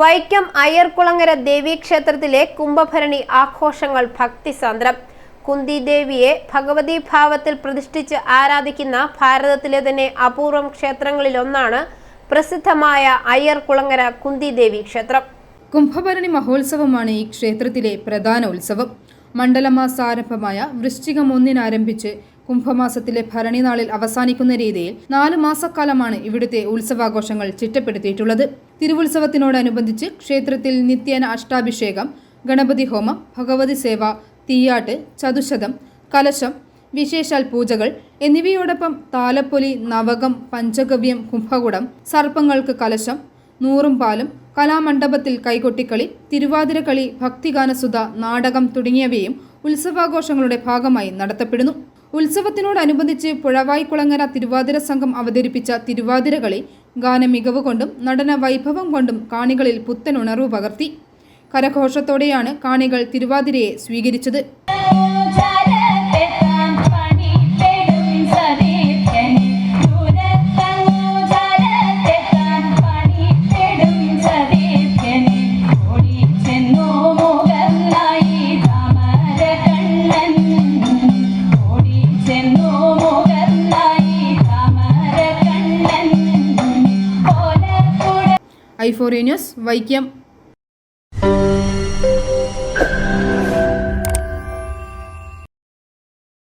വൈക്കം അയ്യർകുളങ്ങര ദേവീക്ഷേത്രത്തിലെ കുംഭഭരണി ആഘോഷങ്ങൾ ഭക്തിസാന്ദ്രം. കുന്തി ദേവിയെ ഭഗവതി ഭാവത്തിൽ പ്രതിഷ്ഠിച്ച് ആരാധിക്കുന്ന ഭാരതത്തിലെ തന്നെ അപൂർവം ക്ഷേത്രങ്ങളിലൊന്നാണ് പ്രസിദ്ധമായ അയ്യർകുളങ്ങര കുന്തി ദേവി ക്ഷേത്രം. കുംഭഭരണി മഹോത്സവമാണ് ഈ ക്ഷേത്രത്തിലെ പ്രധാന ഉത്സവം. മണ്ഡലമാസാരംഭമായ വൃശ്ചികം ഒന്നിനാരംഭിച്ച് കുംഭമാസത്തിലെ ഭരണിനാളിൽ അവസാനിക്കുന്ന രീതിയിൽ നാലു മാസക്കാലമാണ് ഇവിടുത്തെ ഉത്സവാഘോഷങ്ങൾ ചിട്ടപ്പെടുത്തിയിട്ടുള്ളത്. തിരുവുത്സവത്തിനോടനുബന്ധിച്ച് ക്ഷേത്രത്തിൽ നിത്യേന അഷ്ടാഭിഷേകം ഗണപതി ഹോമം ഭഗവതി സേവ തീയാട്ട് ചതുശതം കലശം വിശേഷാൽ പൂജകൾ എന്നിവയോടൊപ്പം താലപ്പൊലി നവകം പഞ്ചഗവ്യം കുംഭകുടം സർപ്പങ്ങൾക്ക് കലശം നൂറും പാലും കലാമണ്ഡപത്തിൽ കൈകൊട്ടിക്കളി തിരുവാതിരക്കളി ഭക്തിഗാനസുധ നാടകം തുടങ്ങിയവയും ഉത്സവാഘോഷങ്ങളുടെ ഭാഗമായി നടത്തപ്പെടുന്നു. ഉത്സവത്തിനോടനുബന്ധിച്ച് പുഴവായിക്കുളങ്ങര തിരുവാതിര സംഘം അവതരിപ്പിച്ച തിരുവാതിരകളി ഗാനമികവ് കൊണ്ടും നടന വൈഭവം കൊണ്ടും കാണികളിൽ പുത്തൻ ഉണർവ് പകർത്തി. കരഘോഷത്തോടെയാണ് കാണികൾ തിരുവാതിരയെ സ്വീകരിച്ചത്. താമര കണ്ണൻ ഓലക്കുട ഐഫോറിയ ന്യൂസ് വൈക്കം